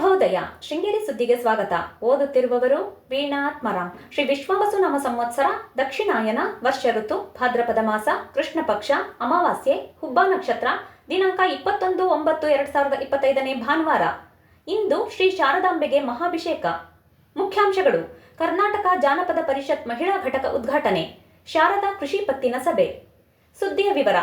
ಶುಭೋದಯ. ಶೃಂಗೇರಿ ಸುದ್ದಿಗೆ ಸ್ವಾಗತ. ಓದುತ್ತಿರುವವರು ವೀಣಾತ್ಮರಾಮ್ ಶ್ರೀ ವಿಶ್ವಾವಸು ನಮ ಸಂವತ್ಸರ, ದಕ್ಷಿಣಾಯನ, ವರ್ಷ ಋತು, ಭಾದ್ರಪದ ಮಾಸ ಕೃಷ್ಣ ಪಕ್ಷ ಅಮಾವಾಸ್ಯೆ, ಹುಬ್ಬ ನಕ್ಷತ್ರ, ದಿನಾಂಕ ಇಪ್ಪತ್ತೊಂದು ಒಂಬತ್ತು ಎರಡ್ ಸಾವಿರದ ಇಪ್ಪತ್ತೈದನೇ ಭಾನುವಾರ. ಇಂದು ಶ್ರೀ ಶಾರದಾಂಬೆಗೆ ಮಹಾಭಿಷೇಕ. ಮುಖ್ಯಾಂಶಗಳು. ಕರ್ನಾಟಕ ಜಾನಪದ ಪರಿಷತ್ ಮಹಿಳಾ ಘಟಕ ಉದ್ಘಾಟನೆ. ಶಾರದಾ ಕೃಷಿ ಪತ್ತಿನ ಸಭೆ. ಸುದ್ದಿಯ ವಿವರ.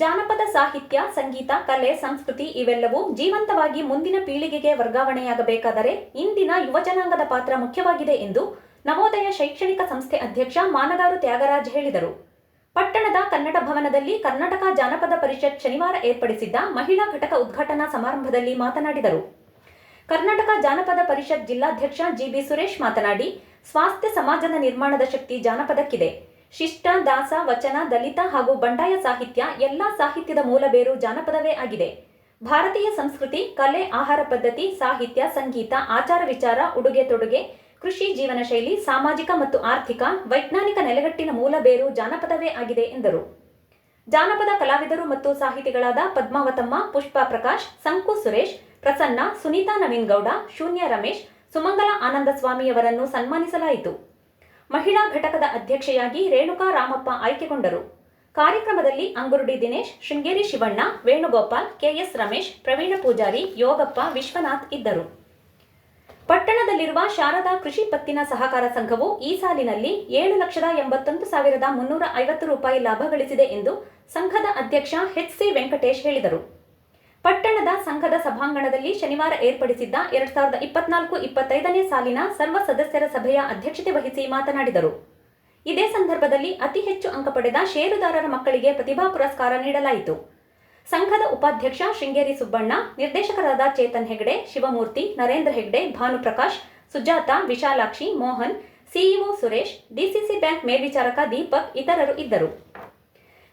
ಜಾನಪದ ಸಾಹಿತ್ಯ, ಸಂಗೀತ, ಕಲೆ, ಸಂಸ್ಕೃತಿ ಇವೆಲ್ಲವೂ ಜೀವಂತವಾಗಿ ಮುಂದಿನ ಪೀಳಿಗೆಗೆ ವರ್ಗಾವಣೆಯಾಗಬೇಕಾದರೆ ಇಂದಿನ ಯುವಜನಾಂಗದ ಪಾತ್ರ ಮುಖ್ಯವಾಗಿದೆ ಎಂದು ನವೋದಯ ಶೈಕ್ಷಣಿಕ ಸಂಸ್ಥೆ ಅಧ್ಯಕ್ಷ ಮಾನಗಾರು ತ್ಯಾಗರಾಜ್ ಹೇಳಿದರು. ಪಟ್ಟಣದ ಕನ್ನಡ ಭವನದಲ್ಲಿ ಕರ್ನಾಟಕ ಜಾನಪದ ಪರಿಷತ್ ಶನಿವಾರ ಏರ್ಪಡಿಸಿದ್ದ ಮಹಿಳಾ ಘಟಕ ಉದ್ಘಾಟನಾ ಸಮಾರಂಭದಲ್ಲಿ ಮಾತನಾಡಿದರು. ಕರ್ನಾಟಕ ಜಾನಪದ ಪರಿಷತ್ ಜಿಲ್ಲಾಧ್ಯಕ್ಷ ಜಿಬಿ ಸುರೇಶ್ ಮಾತನಾಡಿ, ಸ್ವಾಸ್ಥ್ಯ ಸಮಾಜದ ನಿರ್ಮಾಣದ ಶಕ್ತಿ ಜಾನಪದಕ್ಕಿದೆ. ಶಿಷ್ಟ, ದಾಸ, ವಚನ, ದಲಿತ ಹಾಗೂ ಬಂಡಾಯ ಸಾಹಿತ್ಯ ಎಲ್ಲಾ ಸಾಹಿತ್ಯದ ಮೂಲಬೇರು ಜಾನಪದವೇ ಆಗಿದೆ. ಭಾರತೀಯ ಸಂಸ್ಕೃತಿ, ಕಲೆ, ಆಹಾರ ಪದ್ಧತಿ, ಸಾಹಿತ್ಯ, ಸಂಗೀತ, ಆಚಾರ ವಿಚಾರ, ಉಡುಗೆ ತೊಡುಗೆ, ಕೃಷಿ ಜೀವನ ಶೈಲಿ, ಸಾಮಾಜಿಕ ಮತ್ತು ಆರ್ಥಿಕ, ವೈಜ್ಞಾನಿಕ ನೆಲೆಗಟ್ಟಿನ ಮೂಲಬೇರು ಜಾನಪದವೇ ಆಗಿದೆ ಎಂದರು. ಜಾನಪದ ಕಲಾವಿದರು ಮತ್ತು ಸಾಹಿತಿಗಳಾದ ಪದ್ಮಾವತಮ್ಮ, ಪುಷ್ಪ ಪ್ರಕಾಶ್, ಸಂಕು ಸುರೇಶ್, ಪ್ರಸನ್ನ, ಸುನೀತಾ ನವೀನ್ ಗೌಡ ಶೂನ್ಯ ರಮೇಶ್, ಸುಮಂಗಲ ಆನಂದ ಸ್ವಾಮಿಯವರನ್ನು ಸನ್ಮಾನಿಸಲಾಯಿತು. ಮಹಿಳಾ ಘಟಕದ ಅಧ್ಯಕ್ಷೆಯಾಗಿ ರೇಣುಕಾ ರಾಮಪ್ಪ ಆಯ್ಕೆಗೊಂಡರು. ಕಾರ್ಯಕ್ರಮದಲ್ಲಿ ಅಂಗುರುಡಿ ದಿನೇಶ್, ಶೃಂಗೇರಿ ಶಿವಣ್ಣ, ವೇಣುಗೋಪಾಲ್, ಕೆಎಸ್ ರಮೇಶ್, ಪ್ರವೀಣ ಪೂಜಾರಿ, ಯೋಗಪ್ಪ, ವಿಶ್ವನಾಥ್ ಇದ್ದರು. ಪಟ್ಟಣದಲ್ಲಿರುವ ಶಾರದಾ ಕೃಷಿ ಪತ್ತಿನ ಸಹಕಾರ ಸಂಘವು ಈ ಸಾಲಿನಲ್ಲಿ ಏಳು ಲಕ್ಷದ ಎಂಬತ್ತೊಂದು ಸಾವಿರದ ಮುನ್ನೂರ ಐವತ್ತು ರೂಪಾಯಿ ಲಾಭ ಗಳಿಸಿದೆ ಎಂದು ಸಂಘದ ಅಧ್ಯಕ್ಷ ಎಚ್ ಸಿ ವೆಂಕಟೇಶ್ ಹೇಳಿದರು. ಪಟ್ಟಣದ ಸಂಘದ ಸಭಾಂಗಣದಲ್ಲಿ ಶನಿವಾರ ಏರ್ಪಡಿಸಿದ್ದ ಎರಡ್ ಸಾವಿರದ ಇಪ್ಪತ್ನಾಲ್ಕು ಇಪ್ಪತ್ತೈದನೇ ಸಾಲಿನ ಸರ್ವ ಸದಸ್ಯರ ಸಭೆಯ ಅಧ್ಯಕ್ಷತೆ ವಹಿಸಿ ಮಾತನಾಡಿದರು. ಇದೇ ಸಂದರ್ಭದಲ್ಲಿ ಅತಿ ಹೆಚ್ಚು ಅಂಕ ಪಡೆದ ಷೇರುದಾರರ ಮಕ್ಕಳಿಗೆ ಪ್ರತಿಭಾ ಪುರಸ್ಕಾರ ನೀಡಲಾಯಿತು. ಸಂಘದ ಉಪಾಧ್ಯಕ್ಷ ಶೃಂಗೇರಿ ಸುಬ್ಬಣ್ಣ, ನಿರ್ದೇಶಕರಾದ Chetan Hegde, Shivamurthy, Narendra Hegde, Bhanuprakash, Sujatha, Vishalakshi, Mohan, CEO Suresh, DCC bank ಮೇಲ್ವಿಚಾರಕ Deepak, ಇತರರು ಇದ್ದರು.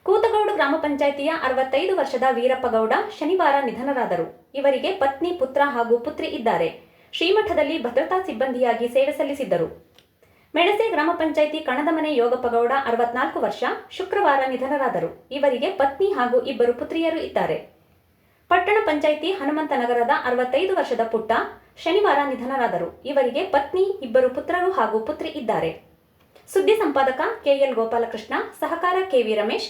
ಕೂತಗೌಡು ಗ್ರಾಮ ಪಂಚಾಯಿತಿಯ ಅರವತ್ತೈದು ವರ್ಷದ ವೀರಪ್ಪಗೌಡ ಶನಿವಾರ ನಿಧನರಾದರು. ಇವರಿಗೆ ಪತ್ನಿ, ಪುತ್ರ ಹಾಗೂ ಪುತ್ರಿ ಇದ್ದಾರೆ. ಶ್ರೀಮಠದಲ್ಲಿ ಭದ್ರತಾ ಸಿಬ್ಬಂದಿಯಾಗಿ ಸೇವೆ ಸಲ್ಲಿಸಿದ್ದರು. ಮೆಣಸೆ ಗ್ರಾಮ ಪಂಚಾಯಿತಿ ಕಣದಮನೆ ಯೋಗಪ್ಪಗೌಡ ಅರವತ್ನಾಲ್ಕು ವರ್ಷ ಶುಕ್ರವಾರ ನಿಧನರಾದರು. ಇವರಿಗೆ ಪತ್ನಿ ಹಾಗೂ ಇಬ್ಬರು ಪುತ್ರಿಯರು ಇದ್ದಾರೆ. ಪಟ್ಟಣ ಪಂಚಾಯಿತಿ ಹನುಮಂತನಗರದ ಅರವತ್ತೈದು ವರ್ಷದ ಪುಟ್ಟ ಶನಿವಾರ ನಿಧನರಾದರು. ಇವರಿಗೆ ಪತ್ನಿ, ಇಬ್ಬರು ಪುತ್ರರು ಹಾಗೂ ಪುತ್ರಿ ಇದ್ದಾರೆ. ಸುದ್ದಿ ಸಂಪಾದಕ ಕೆಎಲ್ ಗೋಪಾಲಕೃಷ್ಣ, ಸಹಕಾರ ಕೆವಿ ರಮೇಶ್